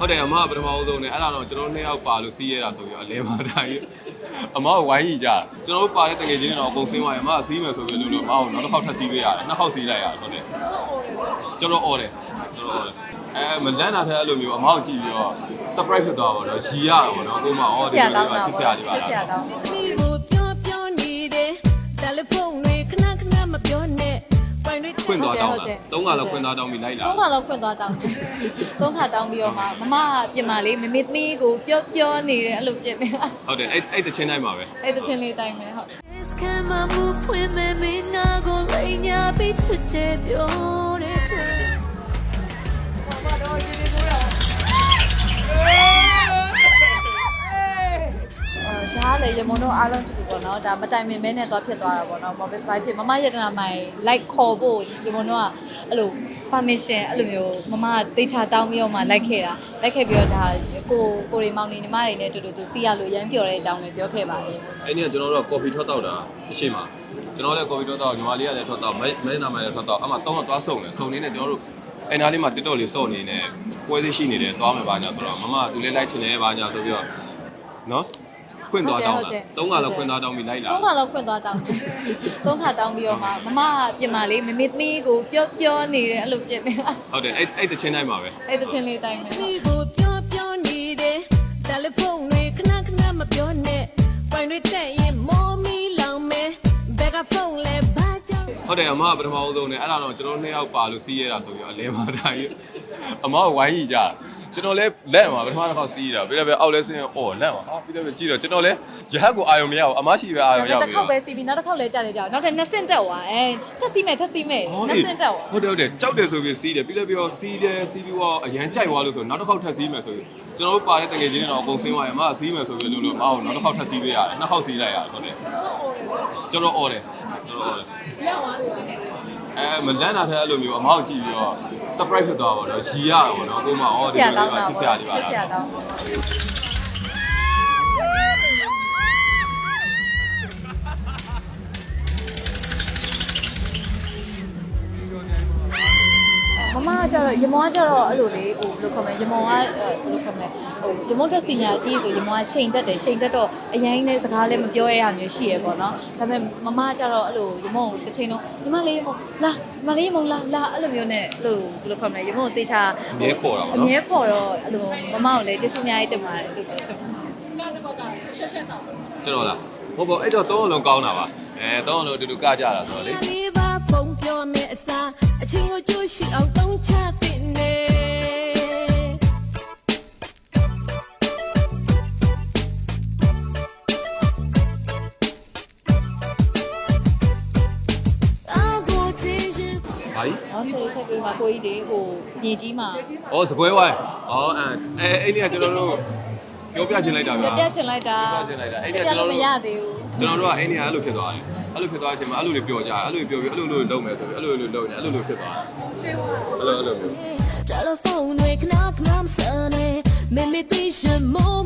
ဟုတ်တယ်အမကပထမဦးဆုံးနဲ့အဲ့ဒါတော့ကျွန်တော်တို့နှစ်ယောက်ပါလို့စီးရတာဆိုပြီးတော့အလဲမှာဒါကြီးအမကဝိုင်းကြီးကြတာကျွန်တော်တို့ပါတဲ့တကယ်ချင်းတွေတော့အကုန်ဆင်းသွားရင်အမကစီးမယ်ဆိုပြီးလို့လို့အမအောင်နောက်တစ်ခေါက်ထပ်စီးပေးရတယ်နှစ်ခေါက်စီးလိုက်ရတယ်ဟုတ်တယ်ကျွန်တော်အော်တယ်ကျွန်တော်အော်တယ်အဲမလန့်တာတဲ့အဲ့လိုမျိုးအမအောင်ကြည့်ပြီးတော့ surprise ဖြစ်သွားပါတော့ရီရတာပေါ့နော်ကိုမအော်ဒီလိုမျိုးချစ်စရာတွေပါချစ်စရာလားကောင်းဒီကိုပြောပြောနေတယ်တယ်လီဖုန်းတွေခဏခဏမပြောနဲ့ပိုင်တွေ ခွင့်သွားတောင်းတာသုံးခါလောက်ခွင့်သွားတောင်းပြီးလိုက်လာသုံးခါလောက်ခွင့်သွားတောင်းသုံးခါတောင်းပြီးတော့မှမမပြင်မာလေးမမေသမီးကိုပြောပြောနေတယ်အဲ့လိုပြင်နေတာဟုတ်တယ်အဲ့အဲ့တချင်းတိုင်းပါပဲအဲ့တချင်းလေးတိုင်းပဲဟုတ် This can my move when me me na go lay nya bi chute pyo de twe ဒါကလည်းရမုံတို့အားလုံးတူတူပေါ့နော်ဒါမတိုင်မင်မဲနဲ့သွားဖြစ်သွားတာပေါ့နော်ဘာဖြစ်ဘာဖြစ်မမရတနာမိုင် like ခေါ်ဖို့ရမုံတို့ကအဲ့လို permission အဲ့လိုမျိုးမမကတိတ်ချတောင်းပြီးတော့မှ like ခဲ့တာ like ခဲ့ပြီးတော့ဒါကိုကိုရီမောင်နေညီမတွေနဲ့တူတူသူစီရလို့ရမ်းပျော်တဲ့အကြောင်းလည်းပြောခဲ့ပါတယ်အဲ့ဒီကကျွန်တော်တို့က coffee ထွက်တော့တာအရှိမကျွန်တော်လည်း coffee ထွက်တော့ညီမလေးကလည်းထွက်တော့မဲမဲနာမလည်းထွက်တော့အမှတော့သွားစုံတယ်စုံနေနဲ့ကျွန်တော်တို့အဲ့နားလေးမှာ TikTok လေးစော့နေနဲ့ပွဲသေးရှိနေတယ်သွားမယ်ပါညာဆိုတော့မမကသူလည်းလိုက်ချင်တယ်ပါညာဆိုပြီးတော့နော် ခွင့်သွားတောင်းတာသုံးခါလောက်ခွင့်သွားတောင်းပြီးလိုက်လာသုံးခါလောက်ခွင့်သွားတောင်းသုံးခါတောင်းပြီးတော့မှမမပြင်မာလေးမမေသမီးကိုပြောပြောနေတယ်အဲ့လိုပြင်နေတာဟုတ်တယ်အဲ့အဲ့တချင်းတိုင်းပါပဲအဲ့တချင်းလေးတိုင်းပဲဟုတ်ဒီကိုပြောပြောနေတယ်တယ်လီဖုန်းတွေခဏခဏမပြောနဲ့ပိုင်တွေတက်ရင်မော်မီလောင်မယ်ဘက်ကဖုန်းလဲဘာကြောင့်ဟုတ်တယ်အမကပထမဦးဆုံးနဲ့အဲ့ဒါတော့ကျွန်တော်တို့နှစ်ယောက်ပါလို့စီးရတာဆိုပြီးတော့အလဲမှာဒါကြီးအမကဝိုင်းကြီးကြတာ ကျွန်တော်လည်းလက်မှာပထမတစ်ခေါက်စီးရတာပြီးတော့ပဲအောက်လဲဆင်းအော်လက်မှာဟာပြီးတော့ပဲကြည့်တော့ကျွန်တော်လည်းရဟတ်ကိုအာယုံမရဘူးအမရှိပဲအာယုံရနောက်ပြီတစ်ခေါက်ပဲစီးပြီးနောက်တစ်ခေါက်လဲကြာလေကြာနောက်ထပ်နှစ်ဆင့်တက်သွားအဲထပ်စီးမယ်ထပ်စီးမယ်ဟုတ်နှစ်ဆင့်တက်သွားဟုတ်တယ်ဟုတ်တယ်ကြောက်တယ်ဆိုပြီးစီးတယ်ပြီးလည်းပြီးတော့စီးတယ်စီးပြီးတော့အရန်ကြိုက်သွားလို့ဆိုနောက်တစ်ခေါက်ထပ်စီးမယ်ဆိုပြီးကျွန်တော်တို့ပါတဲ့တကယ်ချင်းတွေတော့အကုန်ဆင်းသွားရင်အမကစီးမယ်ဆိုပြီးလို့လို့မအောင်နောက်တစ်ခေါက်ထပ်စီးပေးရတယ်နှစ်ခေါက်စီးလိုက်ရတယ်ဟုတ်တယ်ကျွန်တော်အော်တယ်ကျွန်တော်အော်တယ်အဲမလန့်တာတဲ့အဲ့လိုမျိုးအမောက်ကြည့်ပြီးတော့ surprise ဖြစ်သွားပါတော့ရီရတာပေါ့နော်ကိုမအော်ချဒီစ်စရာလိုကောင်းမျိုးတာချစ်စရာတွေပါချစ်စရာလားကောင်း မမကကြတော့ရမောကကြတော့အဲ့လိုလေဟိုဘယ်လိုခေါ်မလဲရမောကဘယ်လိုခေါ်မလဲဟိုရမောတက်စီညာအကြီးဆိုရမောကရှိန်တက်တယ်ရှိန်တက်တော့အရင်နဲ့စကားလည်းမပြောရရမျိုးရှိရပေါ့နော်ဒါပေမဲ့မမကကြတော့အဲ့လိုရမောကိုတစ်ချိန်လုံးညီမလေးရမောလာညီမလေးရမောလာလာအဲ့လိုမျိုးနဲ့အဲ့လိုဘယ်လိုခေါ်မလဲရမောကိုတေချာအမြဲခေါ်တာပေါ့အနော်မြဲခေါ်တော့အဲ့လိုမမကိုလည်းကျေးဇူးအများကြီးတင်ပါတယ်လို့ပြောချင်ပါတယ်ကျွန်တော်လားဟုတ်ပေါ့အဲ့တော့သုံးအောင်လုံးကောင်းတာပါအဲသုံးအောင်လုံးအတူတူကကြတာဆိုတော့လေလေးပါဖုန်းပြောမယ်အစားအချင်းကိုကြိုး ရှိအောင်တုံးချတဲ့နေအောက်ကိုချင်ရှင်ဘာကြီးနောက်ဆက်ဆက်ပြီးမှကိုကြီးတွေဟိုမြေကြီးမှာ။အော်စကွဲဝိုင်း။အော်အဲအဲအဲ့ဒီကကျွန်တော်တို့ပြောပြချင်လိုက်တာပြဗျာပြချင်လိုက်တာပြောပြချင်လိုက်တာအဲ့ဒီကကျွန်တော်မတို့ရသေးဘူးကျွန်တော်တို့ကအဲ့ဒီကအဲ့လိုဖြစ်သွားတယ်။ အဲ့လိုဖြစ်သွားတဲ့အချိန်မှာအဲ့လိုတွေပြောကြတယ်။အဲ့လိုပြောပြီးအဲ့လိုလိုလုပ်မယ်ဆိုပြီးအဲ့လိုလိုလုပ်နေအဲ့လိုလိုဖြစ်သွားတယ်။ရှင်းပါအဲ့လိုအဲ့လိုမျိုးတယ်လီဖုန်းတွေခဏခဏမစနေမေမေသိရှင်မော